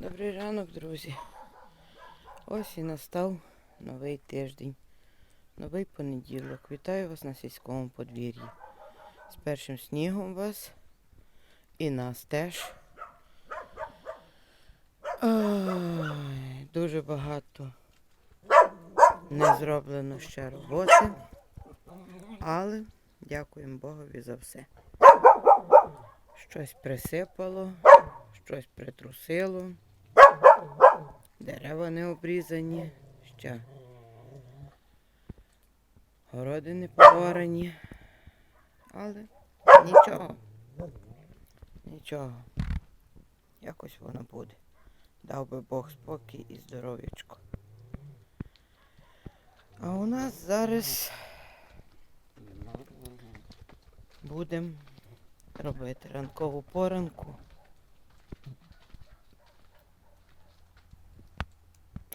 Добрий ранок, друзі. Ось і настав новий тиждень, новий понеділок. Вітаю вас на сільському подвір'ї. З першим снігом вас і нас теж. Ой, дуже багато не зроблено ще роботи, але дякуємо Богові за все. Щось присипало, щось притрусило, дерева не обрізані, ще городи не поварені, але нічого, нічого, якось воно буде. Дав би Бог спокій і здоров'ячко. А у нас зараз будемо робити ранкову поранку.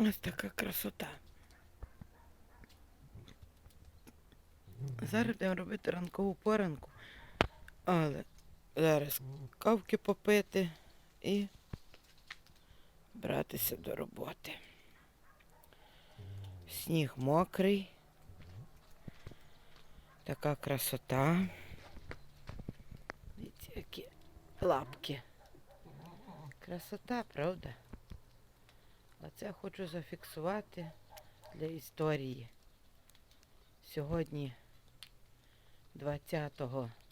Ось така красота. Зараз будемо робити ранкову поранку, але зараз кавки попити і братися до роботи. Сніг мокрий. Така красота. Дивіться, які лапки. Красота, правда? А це хочу зафіксувати для історії. Сьогодні 20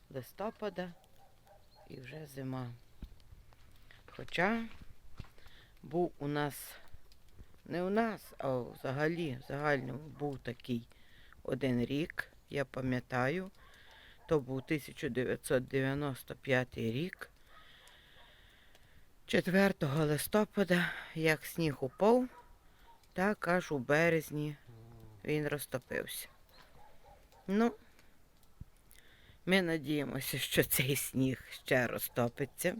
листопада і вже зима. Хоча був у нас, не у нас, а взагалі, в загальному був такий один рік, я пам'ятаю, то був 1995 рік. 4 листопада, як сніг упав, так аж у березні він розтопився. Ну, ми надіємося, що цей сніг ще розтопиться.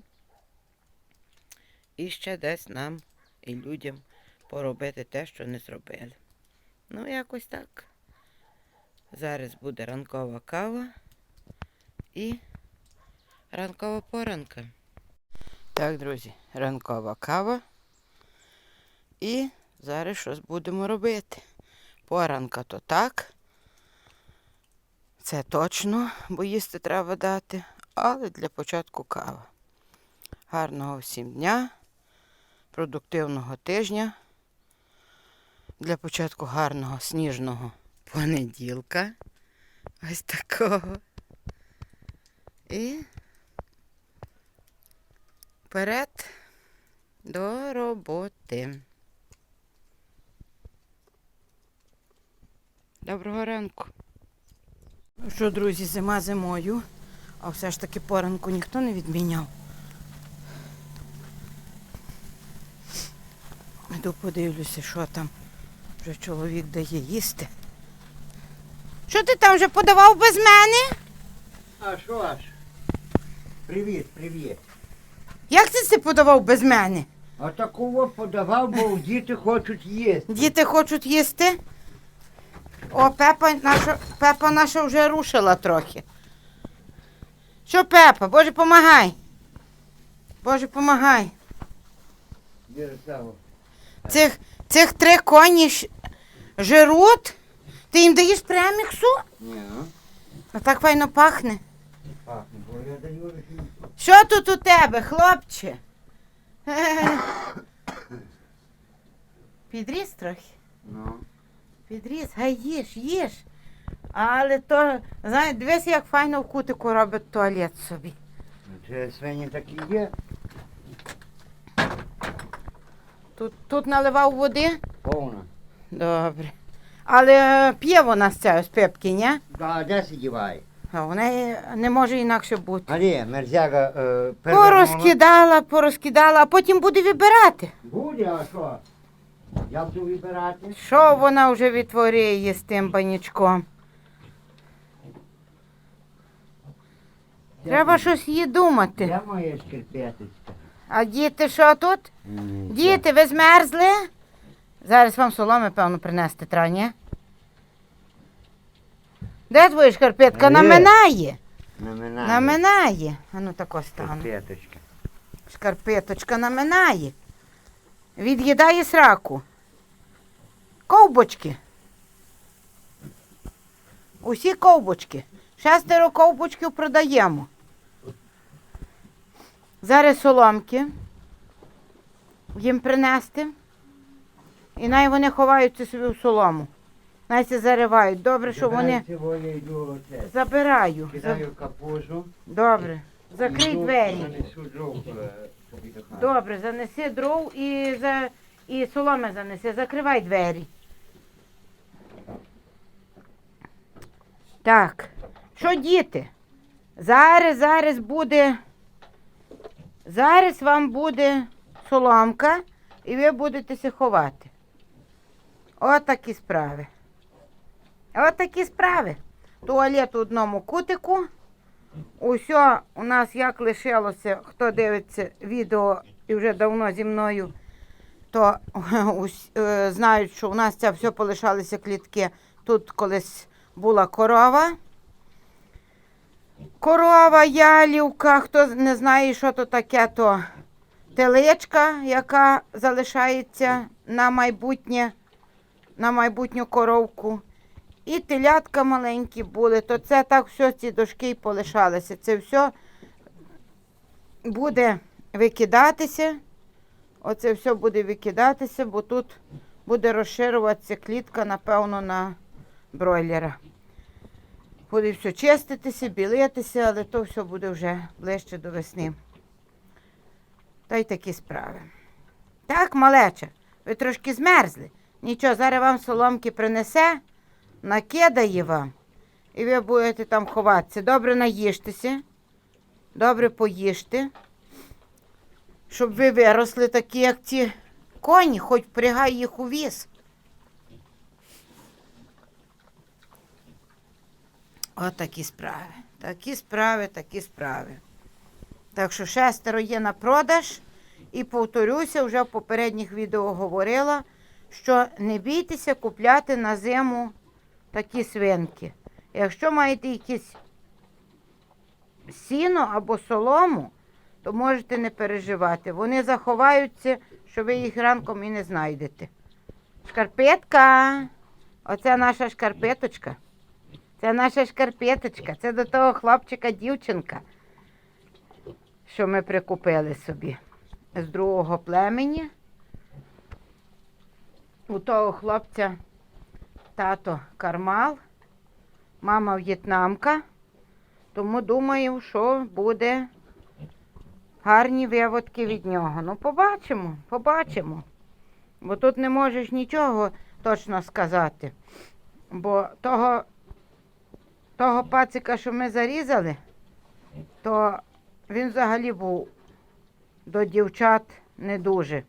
І ще десь нам і людям поробити те, що не зробили. Ну, якось так. Зараз буде ранкова кава і ранкова поранка. Так, друзі, ранкова кава. І зараз щось будемо робити. Поранка то так. Це точно, бо їсти треба дати. Але для початку кава. Гарного всім дня, продуктивного тижня. Для початку гарного сніжного понеділка. Ось такого. І вперед до роботи. Доброго ранку. Ну що, друзі, зима зимою, а все ж таки поранку ніхто не відміняв. Іду подивлюся, що там вже чоловік дає їсти. Що ти там вже подавав без мене? А що ж? Привіт, привіт. Як це ти подавав без мене? А такого подавав, бо діти хочуть їсти. Діти хочуть їсти. О, Пепа наша, Пепа наша вже рушила трохи. Що, Пепа? Боже, помагай. Боже, помагай. Цих, цих три коні ж- жируть. Ти їм даєш преміксу? Ні, А так файно пахне. пахне, бо я даю. Що тут у тебе, хлопче? Підріс трохи. Ну, Підріс, гай їж, їж. Але то, знаєш, дивись, як файно в кутику робить туалет собі. це свині такі є. Тут, тут наливав води? Повна. Добре. Але е, п'є вона з цієї з пепки, ні? А де сидіває? А вона і не може інакше бути. Але мерзяга е, перевернула. Порозкидала, порозкидала, а потім буде вибирати. Буде, а що? Я буду вибирати. Що вона вже відтворює з тим банячком? Треба щось їй думати. Де моя шкарпеточка? А діти що тут? Діти, ви змерзли? Зараз вам соломи, певно, принести треба, ні? Де твоя шкарпетка? Є. Наминає. Наминає. Наминає. А ну тако стану. Шкарпеточка. Шкарпеточка наминає. від'їдає сраку. Ковбочки. Усі ковбочки. Шестеро ковбочків продаємо. Зараз соломки їм принести. І най вони ховаються собі в солому. Се заривають. Добре, що вони Оля, йду оце. забираю. За- Кидаю капузу. Добре. Закрий йду, двері. Дров е, собі до хати. Добре, занеси дров і, за... і соломи занеси. Закривай двері. Так. Що діти? Зараз, зараз буде. Зараз вам буде соломка, і ви будете ховати. От справи. От такі справи. Туалет у одному кутику. Усьо у нас як лишилося, хто дивиться відео і вже давно зі мною, то е, знають, що у нас це все полишалися клітки. Тут колись була корова. Корова, ялівка, хто не знає, що то таке, то теличка, яка залишається на майбутнє, на майбутню коровку. І телятка маленькі були, то це так все ці дошки й полишалися. Це все буде викидатися. Оце все буде викидатися, бо тут буде розширюватися клітка, напевно, на бройлера. Буде все чиститися, білитися, але то все буде вже ближче до весни. Та й такі справи. Так, малеча, ви трошки змерзли. Нічого, зараз вам соломки принесе накидає вам, і ви будете там ховатися. Добре наїжтеся, добре поїжте, щоб ви виросли такі, як ці коні, хоч впрягай їх у віз. От такі справи. Такі справи, такі справи. Так що шестеро є на продаж. І повторюся, вже в попередніх відео говорила, що не бійтеся купляти на зиму такі свинки. Якщо маєте якісь сіно або солому, то можете не переживати. Вони заховаються, що ви їх ранком і не знайдете. Шкарпетка. Оце наша шкарпеточка. Це наша шкарпеточка. Це до того хлопчика дівчинка, що ми прикупили собі з другого племені. У того хлопця тато кармал, мама в'єтнамка. Тому думаю, що буде гарні виводки від нього. Ну, побачимо, побачимо. Бо тут не можеш нічого точно сказати. Бо того, того пацика, що ми зарізали, то він взагалі був до дівчат не дуже.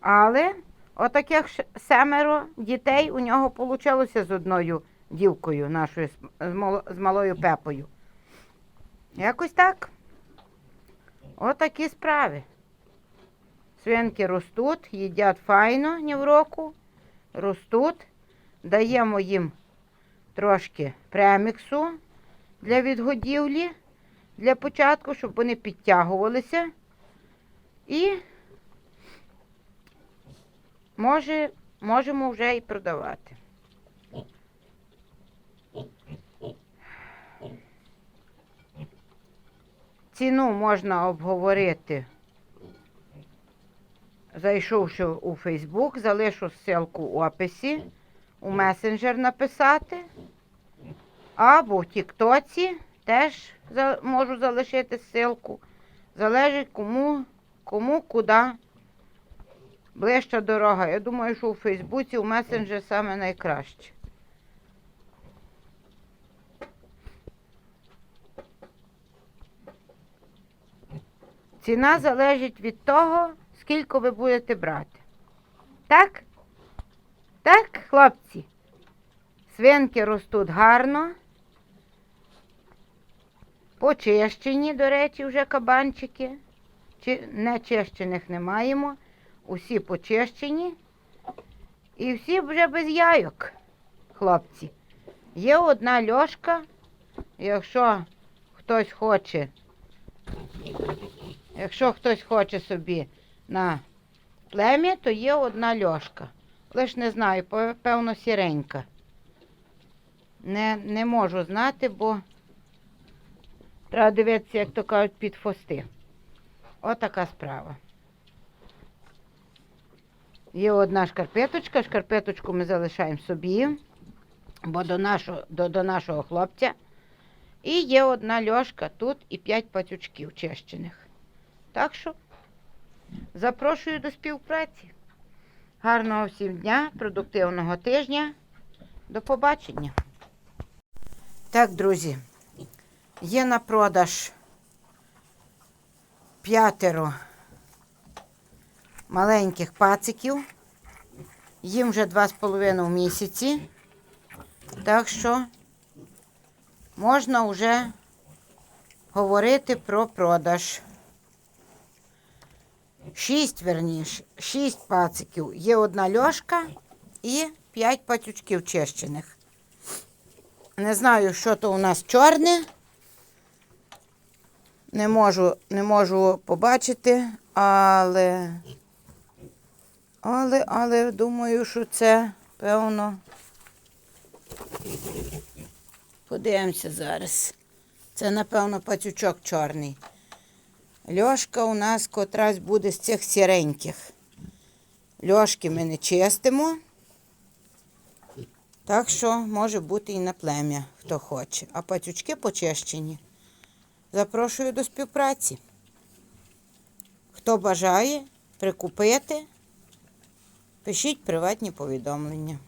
Але отаких семеро дітей у нього вийшло з одною дівкою нашою, з- малою пепою. Якось так. Отакі справи. Свинки ростуть, їдять файно ні в року, ростуть. Даємо їм трошки преміксу для відгодівлі, для початку, щоб вони підтягувалися. І може, можемо вже і продавати. Ціну можна обговорити, зайшовши у Фейсбук, залишу ссылку у описі, у месенджер написати, або в Тіктоці теж можу залишити ссылку. Залежить кому, кому куди ближча дорога. Я думаю, що у Фейсбуці, у месенджер саме найкраще. Ціна залежить від того, скільки ви будете брати. Так? Так, хлопці? Свинки ростуть гарно. Почищені, до речі, вже кабанчики. Чи нечищених не маємо. Усі почищені. І всі вже без яйок, хлопці. Є одна льошка. Якщо хтось хоче, якщо хтось хоче собі на плем'я, то є одна льошка. Лиш не знаю, певно, сіренька. Не, не можу знати, бо треба дивитися, як то кажуть, під хвости. Отака справа. Є одна шкарпеточка, шкарпеточку ми залишаємо собі, бо до нашого, до, до нашого хлопця. І є одна льошка тут і п'ять пацючків чищених. Так що запрошую до співпраці. Гарного всім дня, продуктивного тижня. До побачення. Так, друзі, є на продаж п'ятеро маленьких пациків. Їм вже два з половиною місяці. Так що можна вже говорити про продаж. Шість, верніше, шість пациків. Є одна льошка і п'ять пацючків чищених. Не знаю, що то у нас чорне. Не можу, не можу побачити, але, але, але думаю, що це певно. Подивимося зараз. Це, напевно, пацючок чорний. Льошка у нас котрась буде з цих сіреньких. Льошки ми не чистимо. Так що може бути і на плем'я, хто хоче. А пацючки почищені. Запрошую до співпраці. Хто бажає прикупити, пишіть приватні повідомлення.